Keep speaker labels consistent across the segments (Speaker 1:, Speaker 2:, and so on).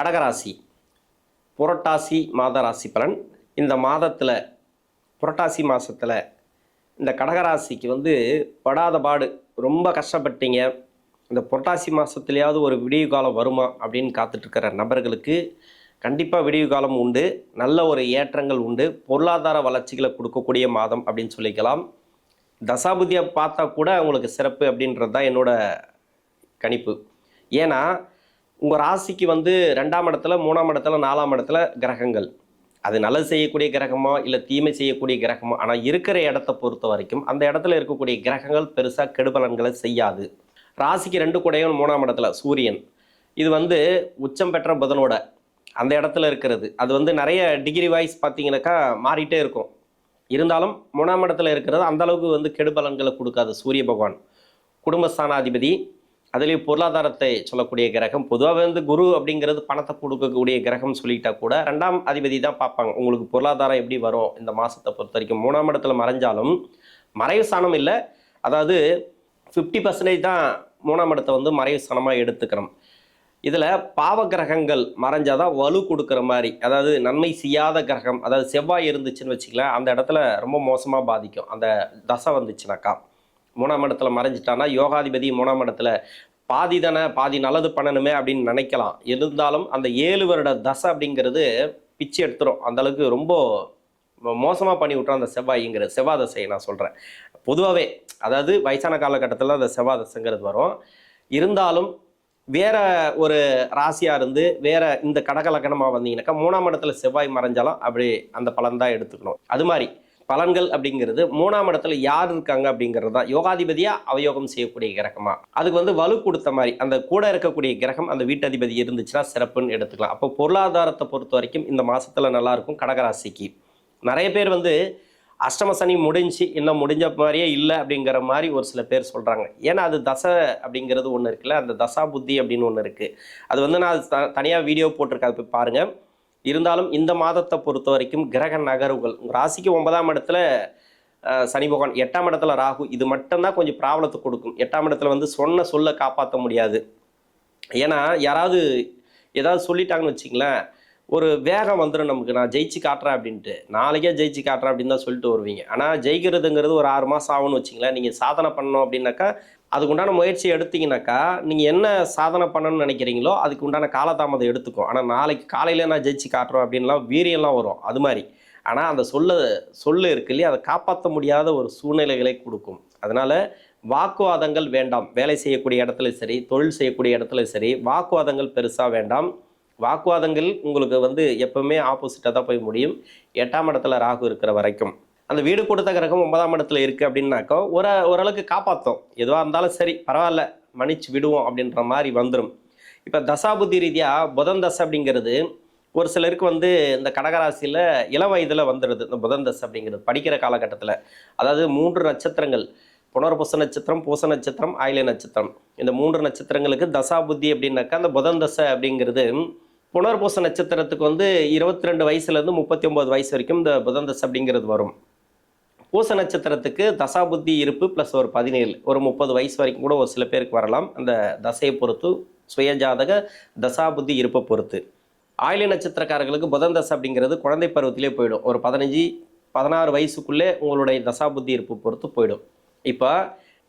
Speaker 1: கடகராசி புரட்டாசி மாத ராசி பலன். இந்த மாதத்தில் புரட்டாசி மாதத்தில் இந்த கடகராசிக்கு வந்து படாத பாடு ரொம்ப கஷ்டப்பட்டீங்க. இந்த புரட்டாசி மாதத்துலையாவது ஒரு விடிவு காலம் வருமா அப்படின்னு காத்துட்ருக்கிற நபர்களுக்கு கண்டிப்பாக விடிவு காலம் உண்டு. நல்ல ஒரு ஏற்றங்கள் உண்டு. பொருளாதார வளர்ச்சிகளை கொடுக்கக்கூடிய மாதம் அப்படின்னு சொல்லிக்கலாம். தசாபுதியை பார்த்தா கூட உங்களுக்கு சிறப்பு அப்படின்றது தான் என்னோட கணிப்பு. ஏன்னா உங்கள் ராசிக்கு வந்து ரெண்டாம் இடத்துல மூணாம் இடத்துல நாலாம் இடத்துல கிரகங்கள். அது நல்லது செய்யக்கூடிய கிரகமோ இல்லை தீமை செய்யக்கூடிய கிரகமோ? ஆனால் இருக்கிற இடத்த பொறுத்த வரைக்கும் அந்த இடத்துல இருக்கக்கூடிய கிரகங்கள் பெருசாக கெடுபலன்களை செய்யாது. ராசிக்கு ரெண்டு கூடையும் மூணாம் இடத்துல சூரியன். இது வந்து உச்சம் பெற்ற புதனோட அந்த இடத்துல இருக்கிறது. அது வந்து நிறைய டிகிரி வைஸ் பார்த்தீங்கன்னாக்கா மாறிட்டே இருக்கும். இருந்தாலும் மூணாம் இடத்துல இருக்கிறது அந்த அளவுக்கு வந்து கெடுபலன்களை கொடுக்காது சூரிய பகவான். குடும்பஸ்தானாதிபதி அதுலேயும் பொருளாதாரத்தை சொல்லக்கூடிய கிரகம். பொதுவாக வந்து குரு அப்படிங்கிறது பணத்தை கொடுக்கக்கூடிய கிரகம் சொல்லிட்டா கூட ரெண்டாம் அதிபதி தான் பார்ப்பாங்க. உங்களுக்கு பொருளாதாரம் எப்படி வரும் இந்த மாதத்தை பொறுத்த வரைக்கும். மூணாம் இடத்துல மறைஞ்சாலும் மறைவு ஸ்தானம் இல்லை. அதாவது ஃபிஃப்டி பர்சன்டேஜ் தான் மூணாம் இடத்தை வந்து மறைவு ஸ்தானமாக எடுத்துக்கிறோம் இதில் பாவ கிரகங்கள் மறைஞ்சாதான் வலு கொடுக்குற மாதிரி அதாவது நன்மை செய்யாத கிரகம் அதாவது செவ்வாய் இருந்துச்சுன்னு வச்சுக்கலாம் அந்த இடத்துல ரொம்ப மோசமாக பாதிக்கும். அந்த தசை வந்துச்சுனாக்கா. மூணாம் இடத்துல மறைஞ்சிட்டான்னா யோகாதிபதி மூணாம் இடத்துல பாதி தானே பாதி நல்லது பண்ணணுமே அப்படின்னு நினைக்கலாம். இருந்தாலும் அந்த ஏழு வருட தசை அப்படிங்கிறது பிச்சு எடுத்துரும். அந்தளவுக்கு ரொம்ப மோசமாக பண்ணி விட்டுரும் அந்த செவ்வாய்ங்கிற செவ்வாய் தசையை நான் சொல்கிறேன் பொதுவாகவே அதாவது வயசான காலகட்டத்தில் அந்த செவ்வாய் தசைங்கிறது வரும். இருந்தாலும் வேற ஒரு ராசியாக இருந்து வேற இந்த கடகலக்கணமாக வந்தீங்கன்னாக்கா மூணாம் இடத்துல செவ்வாய் மறைஞ்சாலும் அப்படி அந்த பலன் தான் எடுத்துக்கணும். அது மாதிரி பலன்கள் அப்படிங்கிறது மூணாம் இடத்துல யார் இருக்காங்க அப்படிங்கிறது தான். யோகாதிபதியா அவயோகம் செய்யக்கூடிய கிரகமா? அதுக்கு வந்து வலு கொடுத்த மாதிரி அந்த கூட இருக்கக்கூடிய கிரகம் அந்த வீட்டதிபதி இருந்துச்சுன்னா சிறப்புன்னு எடுத்துக்கலாம். அப்போ பொருளாதாரத்தை பொறுத்த வரைக்கும் இந்த மாசத்துல நல்லா இருக்கும் கடகராசிக்கு. நிறைய பேர் வந்து அஷ்டம சனி முடிஞ்சு இன்னும் முடிஞ்ச மாதிரியே இல்லை அப்படிங்கிற மாதிரி ஒரு சில பேர் சொல்கிறாங்க ஏன்னா அது தசை அப்படிங்கிறது ஒன்று இருக்குல்ல அந்த தசா புத்தி அப்படின்னு ஒன்று இருக்குது அது வந்து நான் த தனியாக வீடியோ போட்டிருக்கேன் அது போய் பாருங்கள் இருந்தாலும் இந்த மாதத்தை பொறுத்த வரைக்கும் கிரக நகர்வுகள் உங்கள் ராசிக்கு ஒன்பதாம் இடத்துல சனி பகவான் எட்டாம் இடத்துல ராகு இது மட்டும்தான் கொஞ்சம் ப்ராப்ளத்தை கொடுக்கும். எட்டாம் இடத்துல வந்து சொன்ன சொல்ல காப்பாற்ற முடியாது. ஏன்னா யாராவது ஏதாவது சொல்லிட்டாங்கன்னு வச்சிங்களேன் ஒரு வேகம் வந்துடும் நமக்கு. நான் ஜெயிச்சு காட்டுறேன் அப்படின்ட்டு. நாளைக்கே ஜெயிச்சு காட்டுறேன் அப்படின்னு தான் சொல்லிட்டு வருவீங்க. ஆனால் ஜெயிக்கிறதுங்கிறது ஒரு ஆறு மாதம் ஆகும்னு வச்சிங்களேன் நீங்கள் சாதனை பண்ணணும் அப்படின்னாக்கா அதுக்கு உண்டான முயற்சி எடுத்தீங்கன்னாக்கா நீங்கள் என்ன சாதனை பண்ணணும்னு நினைக்கிறீங்களோ அதுக்கு உண்டான காலதாமதம் எடுத்துக்கும். ஆனால் நாளைக்கு காலையில் நான் ஜெயிச்சு காட்டுறோம் அப்படின்லாம் வீரியம்லாம் வரும். அது மாதிரி. ஆனால் அந்த சொல்ல சொல்லு இருக்கு இல்லையா? அதை காப்பாற்ற முடியாத ஒரு சூழ்நிலைகளை கொடுக்கும். அதனால் வாக்குவாதங்கள் வேண்டாம். வேலை செய்யக்கூடிய இடத்துல சரி தொழில் செய்யக்கூடிய இடத்துல சரி வாக்குவாதங்கள் பெருசாக வேண்டாம். வாக்குவாதங்கள் உங்களுக்கு வந்து எப்பவுமே ஆப்போசிட்டாக தான் போய் முடியும். எட்டாம் இடத்துல ராகு இருக்கிற வரைக்கும். அந்த வீடு கொடுத்த கிரகம் ஒன்பதாம் இடத்துல இருக்குது அப்படின்னாக்கா ஒரு ஓரளவுக்கு காப்பாற்றும் எதுவாக இருந்தாலும் சரி பரவாயில்ல மன்னிச்சு விடுவோம் அப்படின்ற மாதிரி வந்துடும் இப்போ தசாபுத்தி ரீதியாக புதன் தசை அப்படிங்கிறது ஒரு சிலருக்கு வந்து இந்த கடகராசியில் இளம் வயதில் வந்துடுது இந்த புதன் தசை அப்படிங்கிறது படிக்கிற காலகட்டத்தில். அதாவது மூன்று நட்சத்திரங்கள் புனர்பூச நட்சத்திரம் பூச நட்சத்திரம் ஆயிலை நட்சத்திரம். இந்த மூன்று நட்சத்திரங்களுக்கு தசாபுத்தி அப்படின்னாக்கா அந்த புதன் தசை அப்படிங்கிறது புனர்பூச நட்சத்திரத்துக்கு வந்து இருபத்தி ரெண்டு வயசுலேருந்து முப்பத்தி ஒம்பது வயசு வரைக்கும் இந்த புதன் தசை அப்படிங்கிறது வரும். பூச நட்சத்திரத்துக்கு தசாபுத்தி இருப்பு ப்ளஸ் ஒரு பதினேழு. ஒரு முப்பது வயசு வரைக்கும் கூட ஒரு சில பேருக்கு வரலாம். அந்த தசையை பொறுத்து சுயஜாதக தசாபுத்தி இருப்பை பொறுத்து. ஆயில நட்சத்திரக்காரர்களுக்கு புதன் தசை அப்படிங்கிறது குழந்தை பருவத்திலே போயிடும். ஒரு பதினஞ்சு பதினாறு வயசுக்குள்ளே உங்களுடைய தசாபுத்தி இருப்பு பொறுத்து போயிடும். இப்போ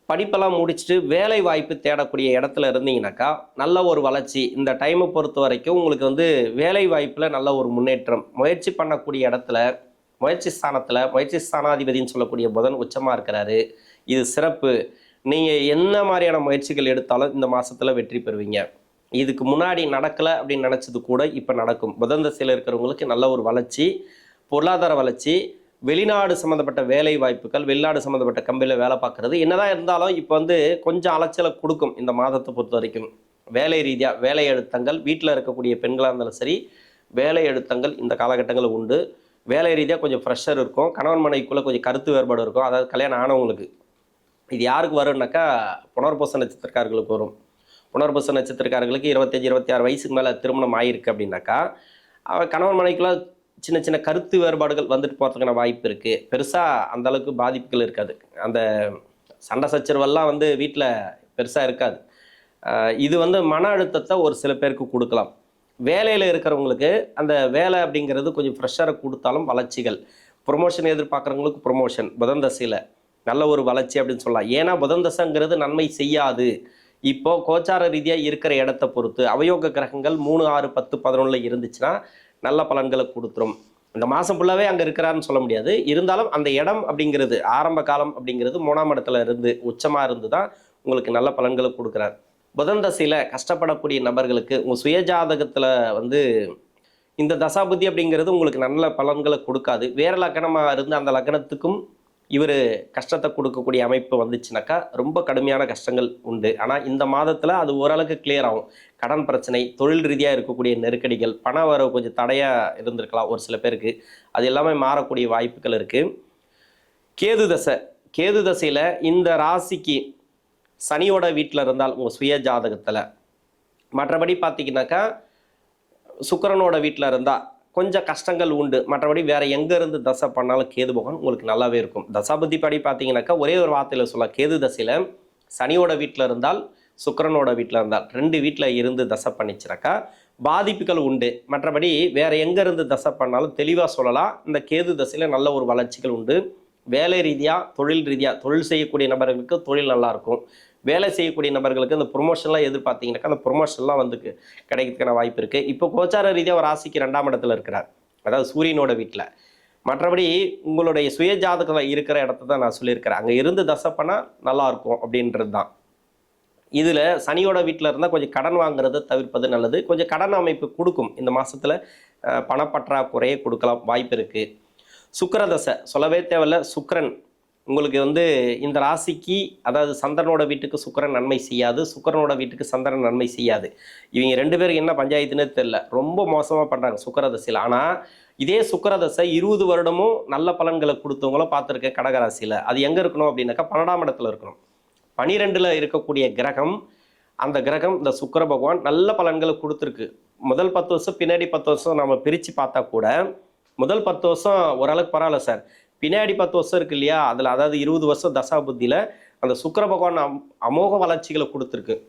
Speaker 1: படிப்பெல்லாம் முடிச்சுட்டு வேலை வாய்ப்பு தேடக்கூடிய இடத்துல இருந்தீங்கன்னாக்கா நல்ல ஒரு வளர்ச்சி. இந்த டைமை பொறுத்த வரைக்கும் உங்களுக்கு வந்து வேலை வாய்ப்பில் நல்ல ஒரு முன்னேற்றம். முயற்சி பண்ணக்கூடிய இடத்துல முயற்சி ஸ்தானத்தில் முயற்சி ஸ்தானாதிபதினு சொல்லக்கூடிய புதன் உச்சமாக இருக்கிறாரு. இது சிறப்பு. நீங்கள் என்ன மாதிரியான முயற்சிகள் எடுத்தாலும் இந்த மாதத்தில் வெற்றி பெறுவீங்க. இதுக்கு முன்னாடி நடக்கலை அப்படின்னு நினச்சது கூட இப்போ நடக்கும். புதன் தசையில் இருக்கிறவங்களுக்கு நல்ல ஒரு வளர்ச்சி பொருளாதார வளர்ச்சி வெளிநாடு சம்மந்தப்பட்ட வேலை வாய்ப்புகள் வெளிநாடு சம்மந்தப்பட்ட கம்பெனியில் வேலை பார்க்குறது என்னதான் இருந்தாலும் இப்போ வந்து கொஞ்சம் அலைச்சலை கொடுக்கும் இந்த மாதத்தை பொறுத்த வரைக்கும். வேலை ரீதியாக வேலை அழுத்தங்கள் வீட்டில் இருக்கக்கூடிய பெண்களாக இருந்தாலும் சரி வேலை அழுத்தங்கள் இந்த காலகட்டங்களில் உண்டு. வேலை ரீதியாக கொஞ்சம் ஃப்ரெஷர் இருக்கும். கணவன் மனைவிக்குள்ளே கொஞ்சம் கருத்து வேறுபாடு இருக்கும். அதாவது கல்யாணம் ஆனவங்களுக்கு. இது யாருக்கு வரும்னாக்கா புனர்பூச நட்சத்திரக்காரர்களுக்கு வரும். புனர்பூச நட்சத்திரக்காரர்களுக்கு இருபத்தஞ்சி இருபத்தி ஆறு வயசுக்கு மேலே திருமணம் ஆகிருக்கு அப்படின்னாக்கா அவன் கணவன் மனைவிக்குள்ளே சின்ன சின்ன கருத்து வேறுபாடுகள் வந்துட்டு போகிறதுக்கான வாய்ப்பு இருக்குது பெருசாக அந்த அளவுக்கு பாதிப்புகள் இருக்காது. அந்த சண்டை சச்சரவெல்லாம் வந்து வீட்டில் பெருசாக இருக்காது. இது வந்து மன அழுத்தத்தை ஒரு சில பேருக்கு கொடுக்கலாம். வேலையில் இருக்கிறவங்களுக்கு அந்த வேலை அப்படிங்கிறது கொஞ்சம் ஃப்ரெஷரை கொடுத்தாலும் வளர்ச்சிகள். ப்ரொமோஷன் எதிர்பார்க்குறவங்களுக்கு ப்ரொமோஷன் புதன் தசையில் நல்ல ஒரு வளர்ச்சி அப்படின்னு சொல்லலாம். ஏன்னா புதன் தசைங்கிறது நன்மை செய்யாது. இப்போ கோச்சார ரீதியாக இருக்கிற இடத்த பொறுத்து அவயோக கிரகங்கள் மூணு ஆறு பத்து பதினொன்றில் இருந்துச்சுன்னா நல்ல பலன்களை கொடுத்துரும். இந்த மாதம் ஃபுல்லாகவே அங்கே இருக்கிறாருன்னு சொல்ல முடியாது. இருந்தாலும் அந்த இடம் அப்படிங்கிறது ஆரம்ப காலம் அப்படிங்கிறது மூணாம் இடத்துல இருந்து உச்சமாக இருந்து தான் உங்களுக்கு நல்ல பலன்களை கொடுக்குறாரு. புதன் தசையில் கஷ்டப்படக்கூடிய நபர்களுக்கு உங்கள் சுயஜாதகத்தில் வந்து இந்த தசாபுத்தி அப்படிங்கிறது உங்களுக்கு நல்ல பலன்களை கொடுக்காது. வேற லக்கணமாக இருந்து அந்த லக்கணத்துக்கும் இவர் கஷ்டத்தை கொடுக்கக்கூடிய அமைப்பு வந்துச்சுனாக்கா ரொம்ப கடுமையான கஷ்டங்கள் உண்டு. ஆனால் இந்த மாதத்தில் அது ஓரளவுக்கு கிளியர் ஆகும். கடன் பிரச்சனை தொழில் ரீதியாக இருக்கக்கூடிய நெருக்கடிகள் பண வரவு கொஞ்சம் தடையாக இருந்திருக்கலாம் ஒரு சில பேருக்கு. அது எல்லாமே மாறக்கூடிய வாய்ப்புகள் இருக்குது கேது தசை. கேது தசையில் இந்த ராசிக்கு சனியோட வீட்டில் இருந்தால் உங்கள் சுய ஜாதகத்தில். மற்றபடி பார்த்தீங்கன்னாக்கா சுக்கரனோட வீட்டில் இருந்தால் கொஞ்சம் கஷ்டங்கள் உண்டு. மற்றபடி வேறு எங்கேருந்து தசை பண்ணாலும் கேது பகவான் உங்களுக்கு நல்லாவே இருக்கும். தசாபதி படி பார்த்தீங்கன்னாக்கா ஒரே ஒரு வார்த்தையில் சொல்லலாம். கேது தசையில் சனியோட வீட்டில் இருந்தால் சுக்கரனோட வீட்டில் இருந்தால் ரெண்டு வீட்டில் இருந்து தசை பண்ணிச்சுனாக்கா பாதிப்புகள் உண்டு. மற்றபடி வேற எங்கேருந்து தசை பண்ணாலும் தெளிவாக சொல்லலாம். இந்த கேது தசையில் நல்ல ஒரு வளர்ச்சிகள் உண்டு. வேலை ரீதியாக தொழில் ரீதியாக தொழில் செய்யக்கூடிய நபர்களுக்கு தொழில் நல்லாயிருக்கும் வேலை செய்யக்கூடிய நபர்களுக்கு அந்த ப்ரொமோஷன்லாம் எதிர்பார்த்தீங்கன்னாக்கா அந்த ப்ரொமோஷன்லாம் வந்து கிடைக்கிறதுக்கான வாய்ப்பு இருக்குது இப்போ கோச்சார ரீதியாக ஒரு ராசிக்கு ரெண்டாம் இடத்துல இருக்கிறார். அதாவது சூரியனோட வீட்டில் மற்றபடி உங்களுடைய சுய ஜாதகத்தில் இருக்கிற இடத்த தான் நான் சொல்லியிருக்கிறேன். அங்கே இருந்து தசப்பனா நல்லாயிருக்கும் அப்படின்றது தான் இதில் சனியோட வீட்டில் இருந்தால் கொஞ்சம் கடன் வாங்குறதை தவிர்ப்பது நல்லது. கொஞ்சம் கடன் அமைப்பு கொடுக்கும். இந்த மாதத்தில் பணப்பற்றாக்குறையை கொடுக்கலாம் வாய்ப்பு இருக்குது சுக்கிரதசை. சொல்லவே தேவையில்ல. சுக்கரன் உங்களுக்கு வந்து இந்த ராசிக்கு அதாவது சந்திரனோட வீட்டுக்கு சுக்கரன் நன்மை செய்யாது சுக்கரனோட வீட்டுக்கு சந்திரன் நன்மை செய்யாது. இவங்க ரெண்டு பேரும் என்ன பஞ்சாயத்துன்னு தெரில ரொம்ப மோசமாக பண்ணுறாங்க சுக்கரதசையில். ஆனால் இதே சுக்கரதசை இருபது வருடமும் நல்ல பலன்களை கொடுத்தவங்களும் பார்த்துருக்கேன் கடகராசியில். அது எங்கே இருக்கணும் அப்படின்னாக்கா பன்னெண்டாம் இடத்துல இருக்கணும். பனிரெண்டில் இருக்கக்கூடிய கிரகம் அந்த கிரகம் இந்த சுக்கிர பகவான் நல்ல பலன்களை கொடுத்துருக்கு. முதல் பத்து வருஷம் பின்னாடி பத்து வருஷம் நம்ம பிரித்து பார்த்தா கூட முதல் பத்து வருஷம் ஓரளவுக்கு பரவாயில்ல சார். பின்னாடி பத்து வருஷம் இருக்கு இல்லையா? அதில் அதாவது இருபது வருஷம் தசாபுத்தியில் அந்த சுக்கிர பகவான் அம்- அமோக வளர்ச்சிகளை கொடுத்துருக்கு.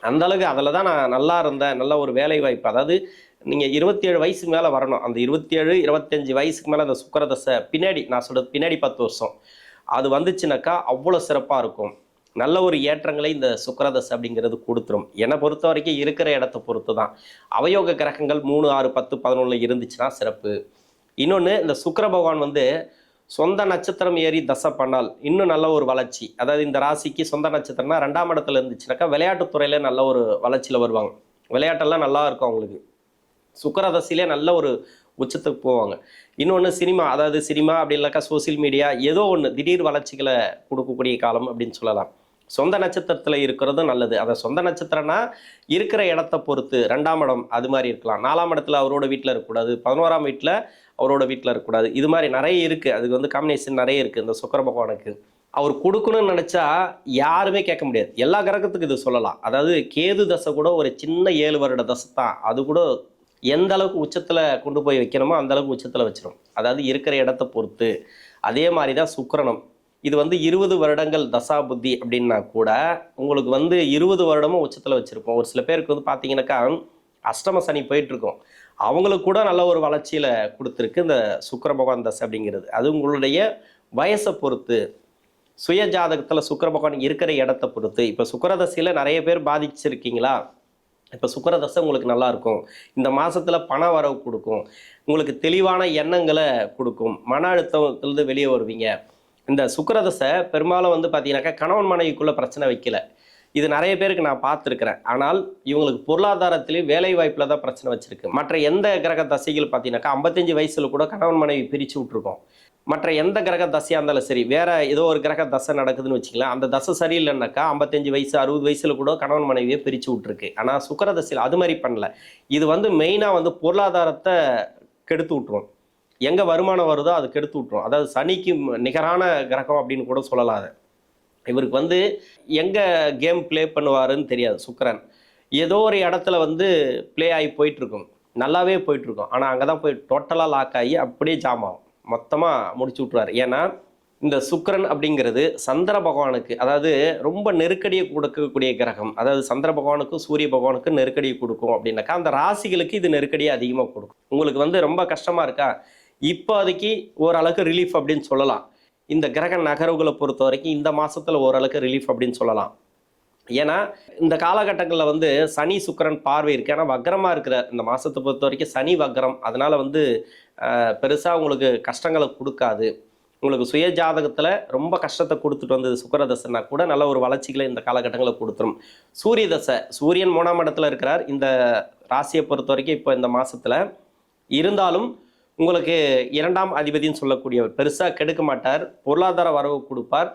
Speaker 1: அந்த அளவுக்கு அதில் தான் நான் நல்லா இருந்தேன். நல்ல ஒரு வேலை வாய்ப்பு. அதாவது நீங்கள் இருபத்தி ஏழு வயசுக்கு மேலே வரணும். அந்த இருபத்தேழு இருபத்தஞ்சி வயசுக்கு மேலே அந்த சுக்கரதசை பின்னாடி நான் சொல்கிறது பின்னாடி பத்து வருஷம். அது வந்துச்சுனாக்கா அவ்வளோ சிறப்பாக இருக்கும். நல்ல ஒரு ஏற்றங்களை இந்த சுக்கரதசை அப்படிங்கிறது கொடுத்துரும். என்னை பொறுத்த வரைக்கும் இருக்கிற இடத்த பொறுத்து தான் அவயோக கிரகங்கள் மூணு ஆறு பத்து பதினொன்றில் இருந்துச்சுன்னா சிறப்பு. இன்னொன்று இந்த சுக்கர பகவான் வந்து சொந்த நட்சத்திரம் ஏறி தசை பண்ணால் இன்னும் நல்ல ஒரு வளர்ச்சி. அதாவது இந்த ராசிக்கு சொந்த நட்சத்திரம்னா ரெண்டாம் இடத்துல இருந்துச்சுனாக்கா விளையாட்டுத்துறையில நல்ல ஒரு வளர்ச்சியில் வருவாங்க. விளையாட்டெல்லாம் நல்லா இருக்கும் அவங்களுக்கு. சுக்கரதசிலே நல்ல ஒரு உச்சத்துக்கு போவாங்க. இன்னொன்று சினிமா. அதாவது சினிமா அப்படி இல்லைக்கா சோசியல் மீடியா ஏதோ ஒன்று திடீர் வளர்ச்சிகளை கொடுக்கக்கூடிய காலம் அப்படின்னு சொல்லலாம். சொந்த நட்சத்திரத்தில் இருக்கிறதும் நல்லது. அதை சொந்த நட்சத்திரம்னா இருக்கிற இடத்த பொறுத்து ரெண்டாம் இடம் அது மாதிரி இருக்கலாம். நாலாம் இடத்துல அவரோட வீட்டில் இருக்கக்கூடாது. பதினோராம் வீட்டில் அவரோட வீட்டில் இருக்கக்கூடாது. இது மாதிரி நிறைய இருக்குது அதுக்கு வந்து காம்பினேஷன் நிறைய இருக்குது இந்த சுக்கர பகவானுக்கு. அவர் கொடுக்கணும்னு நினச்சா யாருமே கேட்க முடியாது. எல்லா கிரகத்துக்கு இது சொல்லலாம். அதாவது கேது தசை கூட ஒரு சின்ன ஏழு வருட தசை தான். அது கூட எந்த அளவுக்கு உச்சத்தில் கொண்டு போய் வைக்கணுமோ அந்த அளவுக்கு உச்சத்தில் வச்சிடும் அதாவது இருக்கிற இடத்த பொறுத்து. அதே மாதிரி தான் சுக்கரனம். இது வந்து இருபது வருடங்கள் தசா புத்தி அப்படின்னா கூட உங்களுக்கு வந்து இருபது வருடமும் உச்சத்தில் வச்சுருப்போம் ஒரு சில பேருக்கு வந்து பார்த்தீங்கன்னாக்கா அஷ்டம சனி போயிட்டுருக்கோம் அவங்களுக்கு கூட நல்ல ஒரு வளர்ச்சியில் கொடுத்துருக்கு இந்த சுக்கர பகவான் தசை அப்படிங்கிறது. அது உங்களுடைய வயசை பொறுத்து சுய ஜாதகத்தில் சுக்கர பகவான் இருக்கிற இடத்த பொறுத்து. இப்போ சுக்கரதசையில் நிறைய பேர் பாதிச்சிருக்கீங்களா? இப்போ சுக்கரதசை உங்களுக்கு நல்லாயிருக்கும் இந்த மாதத்தில் பண வரவு கொடுக்கும். உங்களுக்கு தெளிவான எண்ணங்களை கொடுக்கும். மன அழுத்தத்திலிருந்து வெளியே வருவீங்க. இந்த சுக்கரதசை பெரும்பாலும் வந்து பார்த்தீங்கன்னாக்கா கணவன் மனைவிக்குள்ளே பிரச்சனை வைக்கல. இது நிறைய பேருக்கு நான் பார்த்துருக்கிறேன். ஆனால் இவங்களுக்கு பொருளாதாரத்திலேயே வேலை வாய்ப்பில் தான் பிரச்சனை வச்சிருக்கு. மற்ற எந்த கிரக தசைகள் பார்த்தீங்கன்னாக்கா ஐம்பத்தஞ்சு வயசில் கூட கணவன் மனைவி பிரித்து விட்ருக்கோம் மற்ற எந்த கிரக தசையாக இருந்தாலும் சரி வேறு ஏதோ ஒரு கிரக தசை நடக்குதுன்னு வச்சுக்கலாம் அந்த தசை சரியில்லைன்னாக்கா ஐம்பத்தஞ்சு வயசு அறுபது வயசில் கூட கணவன் மனைவியை பிரித்து விட்ருக்கு ஆனால் சுக்கர தசையில் அது மாதிரி பண்ணல. இது வந்து மெயினாக வந்து பொருளாதாரத்தை கெடுத்து விட்ரும் எங்கே வருமானம் வருதோ அது கெடுத்து விட்ரும் அதாவது சனிக்கு நிகரான கிரகம் அப்படின்னு கூட சொல்லலாம் அதை. இவருக்கு வந்து எங்கே கேம் ப்ளே பண்ணுவாருன்னு தெரியாது சுக்ரன் ஏதோ ஒரு இடத்துல வந்து ப்ளே ஆகி போயிட்டுருக்கும். நல்லாவே போயிட்டுருக்கும். ஆனால் அங்கே தான் போய் டோட்டலாக லாக் ஆகி அப்படியே ஜாம் ஆகும். மொத்தமாக முடிச்சு விட்ருவாரு ஏன்னா இந்த சுக்ரன் அப்படிங்கிறது சந்திர பகவானுக்கு அதாவது ரொம்ப நெருக்கடியை கொடுக்கக்கூடிய கிரகம். அதாவது சந்திர பகவானுக்கும் சூரிய பகவானுக்கும் நெருக்கடியை கொடுக்கும் அப்படின்னாக்கா அந்த ராசிகளுக்கு இது நெருக்கடியை அதிகமாக கொடுக்கும். உங்களுக்கு வந்து ரொம்ப கஷ்டமாக இருக்கா? இப்போதைக்கு ஓரளவுக்கு ரிலீஃப் அப்படின்னு சொல்லலாம். இந்த கிரக நகர்வுகளை பொறுத்த வரைக்கும் இந்த மாதத்தில் ஓரளவுக்கு ரிலீஃப் அப்படின்னு சொல்லலாம். ஏன்னா இந்த காலகட்டங்களில் வந்து சனி சுக்கரன் பார்வை இருக்கு. ஏன்னா வக்ரமாக இருக்கிற இந்த மாதத்தை பொறுத்த வரைக்கும் சனி வக்ரம். அதனால் வந்து பெருசாக உங்களுக்கு கஷ்டங்களை கொடுக்காது. உங்களுக்கு சுய ஜாதகத்தில் ரொம்ப கஷ்டத்தை கொடுத்துட்டு வந்தது சுக்கிர தசைனா கூட நல்ல ஒரு வளர்ச்சிகளை இந்த காலகட்டங்களில் கொடுத்துரும். சூரிய தசை சூரியன் மூணாம் இடத்துல இருக்கிறார். இந்த ராசியை பொறுத்த வரைக்கும் இப்போ இந்த மாதத்தில் இருந்தாலும் உங்களுக்கு இரண்டாம் அதிபதின்னு சொல்லக்கூடியவர். பெருசாக கெடுக்க மாட்டார். பொருளாதார வரவு கொடுப்பார்.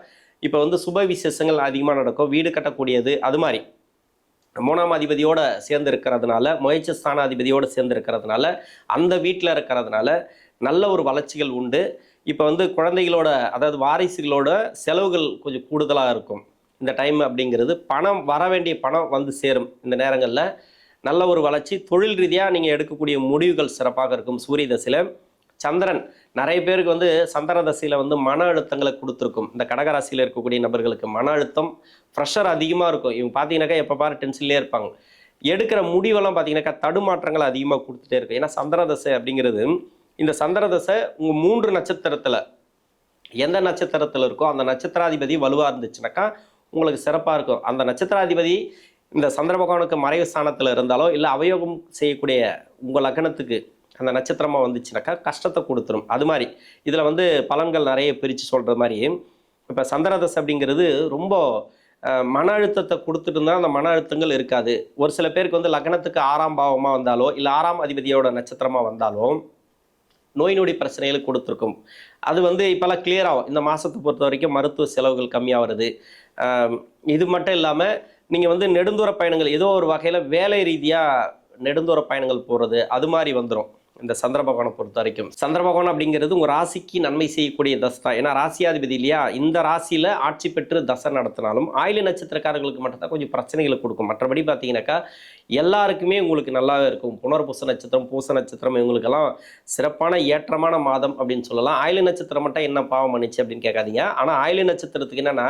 Speaker 1: இப்போ வந்து சுப விசேஷங்கள் அதிகமாக நடக்கும். வீடு கட்டக்கூடியது அது மாதிரி. மூணாம் அதிபதியோட சேர்ந்து இருக்கிறதுனால முயற்சி ஸ்தானாதிபதியோட சேர்ந்து இருக்கிறதுனால அந்த வீட்டில் இருக்கிறதுனால நல்ல ஒரு வளர்ச்சிகள் உண்டு. இப்போ வந்து குழந்தைகளோட அதாவது வாரிசுகளோட செலவுகள் கொஞ்சம் கூடுதலாக இருக்கும். இந்த டைம் அப்படிங்கிறது பணம் வர வேண்டிய பணம் வந்து சேரும் இந்த நேரங்களில். நல்ல ஒரு வளர்ச்சி. தொழில் ரீதியாக நீங்கள் எடுக்கக்கூடிய முடிவுகள் சிறப்பாக இருக்கும். சூரிய தசையில் சந்திரன் நிறைய பேருக்கு வந்து சந்திர தசையில் வந்து மன அழுத்தங்களை கொடுத்துருக்கும். இந்த கடகராசியில் இருக்கக்கூடிய நபர்களுக்கு மன அழுத்தம் ப்ரெஷர் அதிகமாக இருக்கும். இவங்க பார்த்தீங்கன்னாக்கா எப்போ பாரு டென்ஷன்லேயே இருப்பாங்க. எடுக்கிற முடிவெல்லாம் பார்த்தீங்கன்னாக்கா தடுமாற்றங்கள் அதிகமாக கொடுத்துட்டே இருக்கும். ஏன்னா சந்திர தசை அப்படிங்கிறது இந்த சந்திர தசை உங்கள் மூன்று நட்சத்திரத்தில் எந்த நட்சத்திரத்தில் இருக்கோ அந்த நட்சத்திராதிபதி வலுவாக இருந்துச்சுனாக்கா உங்களுக்கு சிறப்பாக இருக்கும். அந்த நட்சத்திராதிபதி இந்த சந்திர பகவானுக்கு மறைவு ஸ்தானத்தில் இருந்தாலோ இல்லை அவயோகம் செய்யக்கூடிய உங்கள் லக்னத்துக்கு அந்த நட்சத்திரமாக வந்துச்சுனாக்கா கஷ்டத்தை கொடுத்துரும். அது மாதிரி. இதில் வந்து பலன்கள் நிறைய பிரித்து சொல்கிற மாதிரி இப்போ சந்திரதசை அப்படிங்கிறது ரொம்ப மன அழுத்தத்தை கொடுத்துட்டு இருந்தால் அந்த மன அழுத்தங்கள் இருக்காது. ஒரு சில பேருக்கு வந்து லக்னத்துக்கு ஆறாம் பாவமாக வந்தாலோ இல்லை ஆறாம் அதிபதியோட நட்சத்திரமாக வந்தாலோ நோய் நொடி பிரச்சனைகள் கொடுத்துருக்கும். அது வந்து இப்போல்லாம் கிளியர் ஆகும். இந்த மாதத்தை பொறுத்த வரைக்கும் மருத்துவ செலவுகள் கம்மியாக வருது. இது மட்டும் இல்லாமல் நீங்கள் வந்து நெடுந்தூர பயணங்கள் ஏதோ ஒரு வகையில் வேலை ரீதியாக நெடுந்தூர பயணங்கள் போகிறது அது மாதிரி வந்துடும் இந்த சந்திர பகவானை பொறுத்த வரைக்கும். சந்திர பகவான் அப்படிங்கிறது உங்கள் ராசிக்கு நன்மை செய்யக்கூடிய தசை தான். ஏன்னா ராசியாதிபதி இல்லையா? இந்த ராசியில் ஆட்சி பெற்று தசை நடத்தினாலும் ஆயில நட்சத்திரக்காரர்களுக்கு மட்டும்தான் கொஞ்சம் பிரச்சனைகளை கொடுக்கும். மற்றபடி பார்த்தீங்கன்னாக்கா எல்லாருக்குமே உங்களுக்கு நல்லாவே இருக்கும். புனர்பூச நட்சத்திரம் பூச நட்சத்திரம் இவங்களுக்கெல்லாம் சிறப்பான ஏற்றமான மாதம் அப்படின்னு சொல்லலாம். ஆயில நட்சத்திரம் மட்டும் என்ன பாவம் பண்ணிச்சு அப்படின்னு கேட்காதீங்க. ஆனால் ஆயில நட்சத்திரத்துக்கு என்னன்னா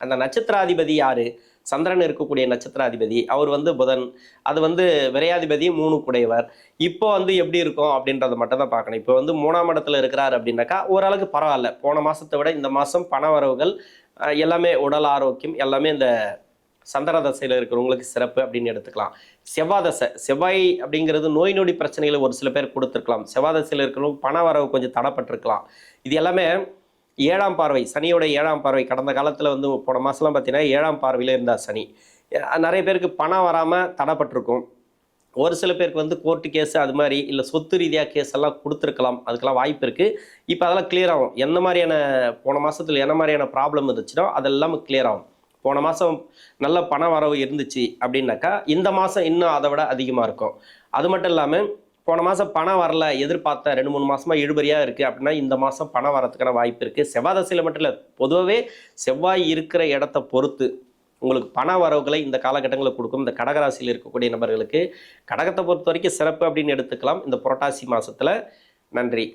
Speaker 1: அந்த நட்சத்திராதிபதி யாரு? சந்திரன் இருக்கக்கூடிய நட்சத்திராதிபதி. அவர் வந்து புதன். அது வந்து விரையாதிபதி மூணு குடையவர். இப்போ வந்து எப்படி இருக்கும் அப்படின்றத மட்டும் தான் பார்க்கணும். இப்போ வந்து மூணாம் இடத்துல இருக்கிறார் அப்படின்னாக்கா ஓரளவுக்கு பரவாயில்ல. போன மாசத்தை விட இந்த மாதம் பண வரவுகள் எல்லாமே உடல் ஆரோக்கியம் எல்லாமே இந்த சந்திர தசையில் இருக்கிறவங்களுக்கு சிறப்பு அப்படின்னு எடுத்துக்கலாம். செவ்வாய் தசை செவ்வாய் அப்படிங்கிறது நோய் நொடி பிரச்சனைகளை ஒரு சில பேர் கொடுத்துருக்கலாம். செவ்வாய் தசையில் இருக்கிறவங்க பண வரவு கொஞ்சம் தடப்பட்டிருக்கலாம். இது எல்லாமே ஏழாம் பார்வை சனியோட ஏழாம் பார்வை. கடந்த காலத்தில் வந்து போன மாதம்லாம் பார்த்தீங்கன்னா ஏழாம் பார்வையில் இருந்தால் சனி. நிறைய பேருக்கு பணம் வராமல் தடப்பட்டிருக்கும். ஒரு சில பேருக்கு வந்து கோர்ட்டு கேஸ் அது மாதிரி இல்லை சொத்து ரீதியாக கேஸ் எல்லாம் கொடுத்துருக்கலாம். அதுக்கெல்லாம் வாய்ப்பு இருக்குது இப்போ அதெல்லாம் கிளியர் ஆகும். என்ன மாதிரியான போன மாதத்தில் என்ன மாதிரியான ப்ராப்ளம் இருந்துச்சுனோ அதெல்லாம் கிளியர் ஆகும். போன மாதம் நல்ல பண வரவு இருந்துச்சு அப்படின்னாக்கா இந்த மாதம் இன்னும் அதை விட அதிகமாக இருக்கும். அது மட்டும் இல்லாமல் போன மாதம் பணம் வரல எதிர்பார்த்த ரெண்டு மூணு மாதமாக இழுபறியாக இருக்குது அப்படின்னா இந்த மாதம் பணம் வரதுக்கான வாய்ப்பு இருக்குது செவ்வாய் தசையில் மட்டும் இல்லை பொதுவாகவே செவ்வாய் இருக்கிற இடத்த பொறுத்து உங்களுக்கு பண வரவுகளை இந்த காலகட்டங்களில் கொடுக்கும். இந்த கடகராசியில் இருக்கக்கூடிய நபர்களுக்கு கடகத்தை பொறுத்த வரைக்கும் சிறப்பு அப்படின்னு எடுத்துக்கலாம். இந்த புரட்டாசி மாதத்தில் நன்றி.